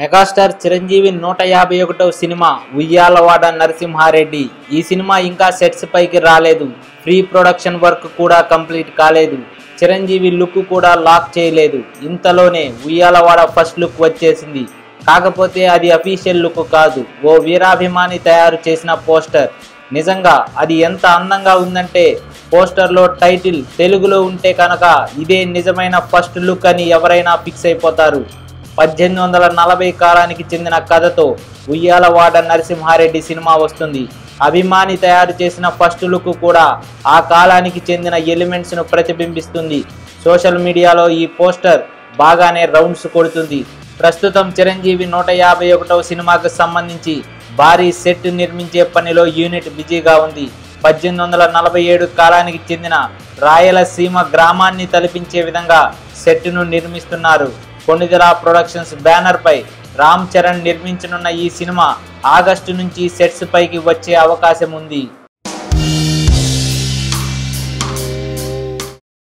Megastar Chiranjeevi నూట యాభై ఒకటవ సినిమా ఉయ్యాలవాడ నరసింహారెడ్డి. ఈ సినిమా ఇంకా సెట్స్ పైకి రాలేదు. ప్రీ ప్రొడక్షన్ వర్క్ కూడా కంప్లీట్ కాలేదు. చిరంజీవి లుక్ కూడా లాక్ చేయలేదు. ఇంతలోనే ఉయ్యాలవాడ ఫస్ట్ లుక్ వచ్చేసింది. కాకపోతే అది అఫీషియల్ లుక్ కాదు. ఓ వీరాభిమాని తయారు చేసిన పోస్టర్. నిజంగా అది ఎంత అందంగా ఉందంటే పోస్టర్లో టైటిల్ తెలుగులో ఉంటే కనుక ఇదే నిజమైన ఫస్ట్ లుక్ అని ఎవరైనా ఫిక్స్ అయిపోతారు. పద్దెనిమిది వందల నలభై కాలానికి చెందిన కథతో ఉయ్యాలవాడ నరసింహారెడ్డి సినిమా వస్తుంది. అభిమాని తయారు చేసిన ఫస్ట్ లుక్ కూడా ఆ కాలానికి చెందిన ఎలిమెంట్స్ను ప్రతిబింబిస్తుంది. సోషల్ మీడియాలో ఈ పోస్టర్ బాగానే రౌండ్స్ కొడుతుంది. ప్రస్తుతం చిరంజీవి నూట యాభై ఒకటవ సినిమాకు సంబంధించి భారీ సెట్ నిర్మించే పనిలో యూనిట్ బిజీగా ఉంది. పద్దెనిమిది వందల నలభై ఏడు కాలానికి చెందిన రాయలసీమ గ్రామాన్ని తలపించే విధంగా సెట్ను నిర్మిస్తున్నారు. కొణిదెల ప్రొడక్షన్స్ బ్యానర్ పై రామ్ చరణ్ నిర్మించనున్న ఈ సినిమా ఆగస్టు నుంచి సెట్స్ పైకి వచ్చే అవకాశం ఉంది